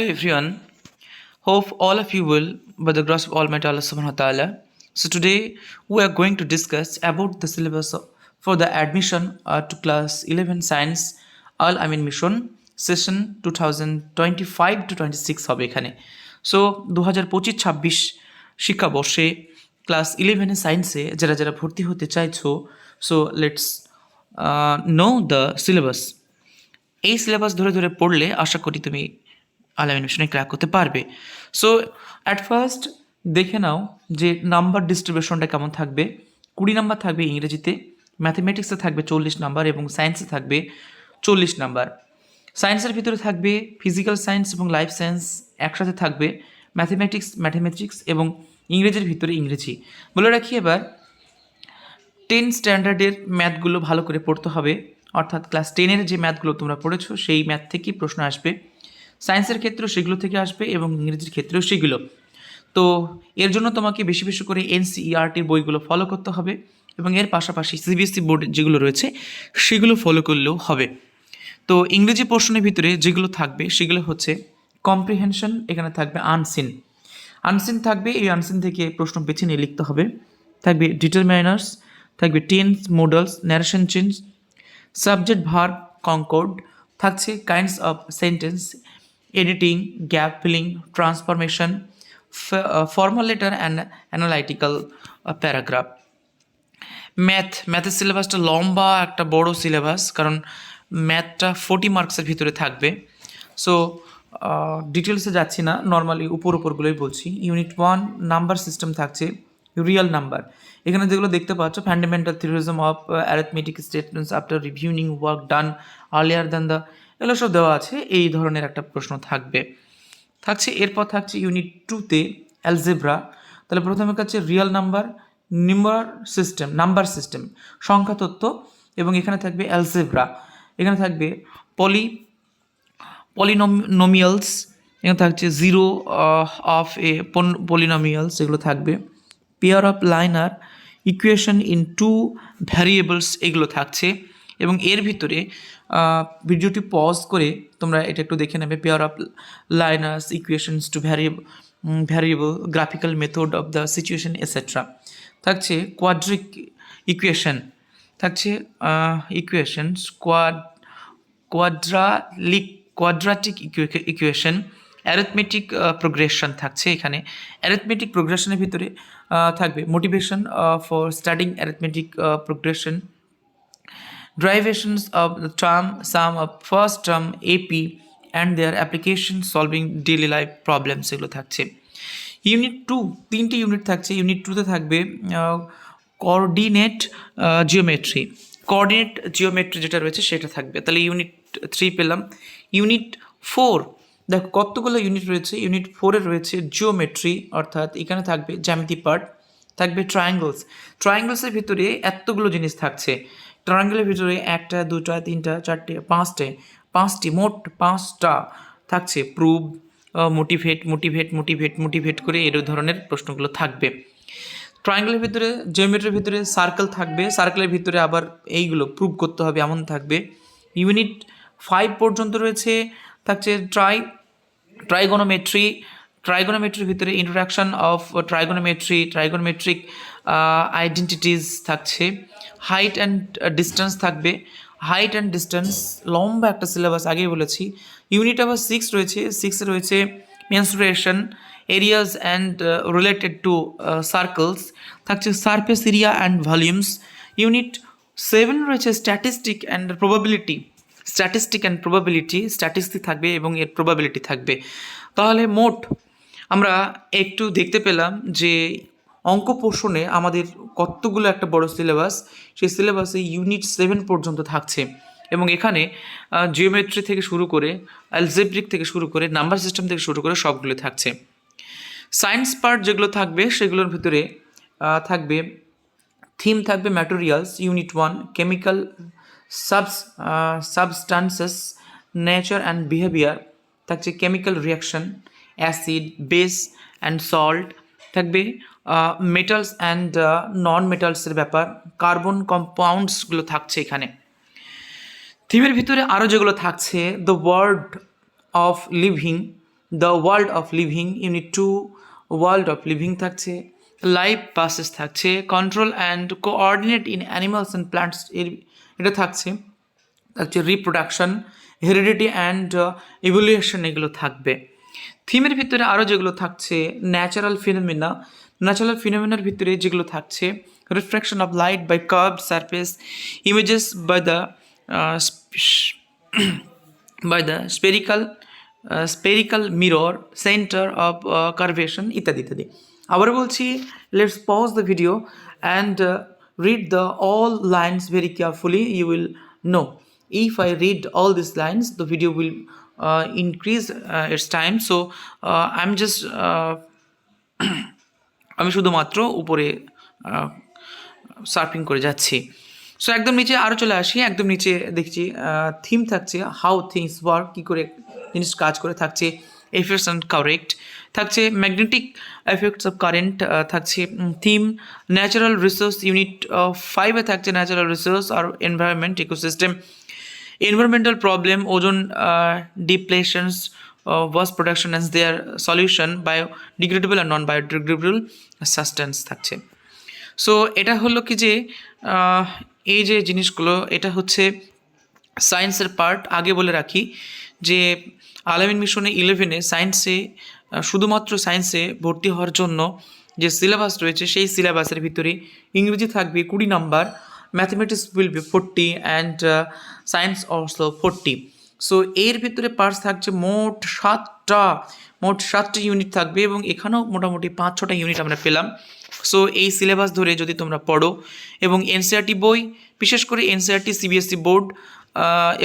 Hello everyone. Hope all of you will by the grace of Almighty Allah subhanahu wa ta'ala. So today we are going to discuss about the syllabus for the admission uh, to class 11 science Al Amin Mission session 2025 to 26 হবে এখানে so দু হাজার পঁচিশ ছাব্বিশ শিক্ষাবর্ষে class ইলেভেনে সায়েন্সে যারা যারা ভর্তি হতে চাইছো so let's know the syllabus এই সিলেবাস ধরে ধরে পড়লে আশা করি তুমি মিশনে ক্র্যাক করতে পারবে। সো অ্যাট ফার্স্ট দেখে নাও যে নাম্বার ডিস্ট্রিবিউশনটা কেমন থাকবে। কুড়ি নাম্বার থাকবে ইংরেজিতে ম্যাথমেটিক্সে থাকবে চল্লিশ নাম্বার এবং সায়েন্সে থাকবে চল্লিশ নাম্বার। সায়েন্সের ভিতরে থাকবে ফিজিক্যাল সায়েন্স এবং লাইফ সায়েন্স একসাথে থাকবে ম্যাথমেটিক্স ম্যাথমেটিক্স এবং ইংরেজির ভিতরে ইংরেজি। বলে রাখি এবার টেন স্ট্যান্ডার্ডের ম্যাথগুলো ভালো করে পড়তে হবে। অর্থাৎ ক্লাস টেনের যে ম্যাথগুলো তোমরা পড়েছো, সেই ম্যাথ থেকেই প্রশ্ন আসবে। সায়েন্সের ক্ষেত্রেও সেগুলো থেকে আসবে এবং ইংরেজির ক্ষেত্রেও সেগুলো। তো এর জন্য তোমাকে বেশি বেশি করে এনসিইআরটির বইগুলো ফলো করতে হবে এবং এর পাশাপাশি সিবিএসসি বোর্ড যেগুলো রয়েছে, সেগুলো ফলো করলেও হবে। তো ইংরেজি পোর্শনের ভিতরে যেগুলো থাকবে, সেগুলো হচ্ছে কম্প্রিহেনশন এখানে থাকবে আনসিন আনসিন থাকবে, এই আনসিন থেকে প্রশ্ন বেছে নিয়ে লিখতে হবে। থাকবে ডিটারমাইনার্স থাকবে tense modals narration change subject verb concord থাকছে kinds of sentence editing gap filling transformation formal letter and analytical paragraph math ম্যাথের সিলেবাসটা লম্বা, একটা বড় সিলেবাস কারণ ম্যাথটা ফোর্টি মার্কসের ভিতরে থাকবে। সো ডিটেলসে যাচ্ছি না নর্মালি উপর উপরগুলোই বলছি। ইউনিট ওয়ান নাম্বার সিস্টেম থাকছে রিয়েল নাম্বার এখানে যেগুলো দেখতে পাচ্ছ fundamental theorem of arithmetic statements after reviewing work done earlier than the এগুলো সব দেওয়া আছে, এই ধরনের একটা প্রশ্ন থাকবে। থাকছে, এরপর থাকছে ইউনিট টুতে অ্যালজেব্রা তাহলে প্রথমে কাছে real number number system number system সংখ্যা তত্ত্ব, এবং এখানে থাকবে অ্যালজেব্রা এখানে থাকবে পলি পলিনোমিয়ালস এখানে থাকছে জিরো অফ এ পলিনোমিয়ালস এগুলো থাকবে। Pair of linear equation in two variables এগুলো থাকছে। এবং এর ভিতরে ভিডিওটি পজ করে তোমরা এটা একটু দেখে নেবে pair of linear equations two variable variable graphical method of the situation etcetera থাকছে কোয়াড্রিক ইকুয়েশন থাকছে equations quad quadratic quadratic equation arithmetic progression থাকছে এখানে। অ্যারিথমেটিক প্রোগ্রেশনের ভিতরে থাকবে motivation for studying arithmetic progression derivations of the term, sum of first term AP and their application solving daily life problems এগুলো থাকছে। Unit two তিনটি unit থাকছে। Unit টুতে থাকবে কোঅর্ডিনেট জিওমেট্রি কোঅর্ডিনেট জিওমেট্রি যেটা রয়েছে সেটা থাকবে। তাহলে ইউনিট থ্রি পেলাম। ইউনিট ফোর দেখো কতগুলো ইউনিট রয়েছে। ইউনিট ফোরে রয়েছে জিওমেট্রি অর্থাৎ এখানে থাকবে জ্যামিতি পার্ট, থাকবে ট্রায়াঙ্গলস ট্রায়াঙ্গলসের ভিতরে এতগুলো জিনিস থাকছে। ট্রায়াঙ্গলের ভিতরে একটা, দুটা, তিনটা, চারটে, পাঁচটে, পাঁচটি, মোট পাঁচটা থাকছে। Prove motivate motivate motivate motivate করে এর ধরনের প্রশ্নগুলো থাকবে। ট্রায়াঙ্গলের ভিতরে জিওমেট্রির ভিতরে সার্কেল থাকবে। সার্কেলের ভিতরে আবার এইগুলো প্রুভ করতে হবে, এমন থাকবে। ইউনিট ফাইভ পর্যন্ত রয়েছে, থাকছে ট্রাই ট্রাইগোনোমেট্রি ট্রাইগোনোমেট্রির ভিতরে introduction of trigonometry trigonometric identities থাকছে হাইট অ্যান্ড ডিস্টেন্স থাকবে। হাইট অ্যান্ড ডিস্টেন্স লম্বা একটা সিলেবাস আগেই বলেছি। ইউনিট আবার সিক্স রয়েছে সিক্সে রয়েছে mensuration areas and related to circles থাকছে surface area and volumes unit seven রয়েছে statistic and probability statistic and probability statistic থাকবে এবং এর প্রবাবিলিটি থাকবে। তাহলে মোট আমরা একটু দেখতে পেলাম যে অঙ্ক পোষণে আমাদের কতগুলো একটা বড় সিলেবাস সেই সিলেবাসে ইউনিট সেভেন পর্যন্ত থাকছে। এবং এখানে জিওমেট্রি থেকে শুরু করে অ্যালজেব্রিক থেকে শুরু করে নাম্বার সিস্টেম থেকে শুরু করে সবগুলো থাকছে। সায়েন্স পার্ট যেগুলো থাকবে, সেগুলোর ভিতরে থাকবে থিম থাকবে materials unit one chemical subs substances nature and behaviour থাকছে chemical reaction acid base and salt থাকবে মেটালস অ্যান্ড নন মেটালসের ব্যাপার কার্বন কম্পাউন্ডসগুলো থাকছে এখানে। থিমের ভিতরে আরও যেগুলো থাকছে the world of living the world of living unit two world of living থাকছে লাইফ পাসেস থাকছে control and coordinate in animals and plants এর, এটা থাকছে। থাকছে রিপ্রোডাকশন হেরিডিটি অ্যান্ড ইভলিউশন এগুলো থাকবে। থিমের ভিতরে আরও যেগুলো থাকছে ন্যাচারাল ফিনোমিনা ন্যাচারাল ফিনোমিনার ভিতরে যেগুলো থাকছে reflection of light by curved surface images by the by the spherical spherical mirror centre of curvature ইত্যাদি ইত্যাদি। আবার বলছি let's pause the video and read the carefully you will know if i read all these lines the video will uh, increase uh, its time so uh, i'm just uh, আমি শুধুমাত্র উপরে surfing করে যাচ্ছি। So একদম নিচে আরও চলে আসি, একদম নিচে দেখছি থিম থাকছে হাউ থিংস ওয়ার্ক কী করে জিনিস কাজ করে থাকছে এফেক্টস অ্যান্ড কারেক্ট থাকছে ম্যাগনেটিক এফেক্টস অফ কারেন্ট থাকছে থিম ন্যাচারাল রিসোর্স ইউনিট ফাইভে থাকছে natural resource R environment ecosystem environmental problem ozone depletions uh, was production as their solution biodegradable and non biodegradable substance থাকছে। So এটা হলো কি যে এই যে জিনিসগুলো এটা হচ্ছে সায়েন্সের পার্ট আগে বলে রাখি যে আলামিন মিশনে ইলেভেনে সায়েন্সে শুধুমাত্র সায়েন্সে ভর্তি হওয়ার জন্য যে সিলেবাস রয়েছে সেই সিলেবাসের ভিতরে ইংরেজি থাকবে কুড়ি number mathematics will be forty and science also forty so এর ভিতরে পার্টস থাকছে মোট সাতটা মোট সাতটা ইউনিট থাকবে এবং এখানেও মোটামুটি পাঁচ ছটা ইউনিট আমরা পেলাম। সো এই সিলেবাস ধরে যদি তোমরা পড়ো এবং এনসিআরটি বই, বিশেষ করে এনসিআরটি সিবিএসসি বোর্ড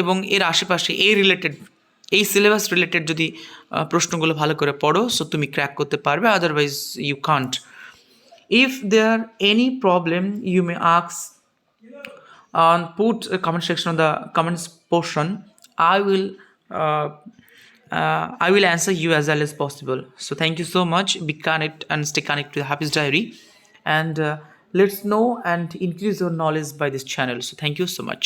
এবং এর আশেপাশে এই রিলেটেড এই সিলেবাস রিলেটেড যদি প্রশ্নগুলো ভালো করে পড়ো সো তুমি ক্র্যাক করতে পারবে otherwise you can't if any problem, you may ask, and put a comment section on the comments portion i will uh, uh, i will answer you as well as possible. So thank you so much. Be connect and stay connected to the happy's diary. And uh, let's know and increase your knowledge by this channel. So thank you so much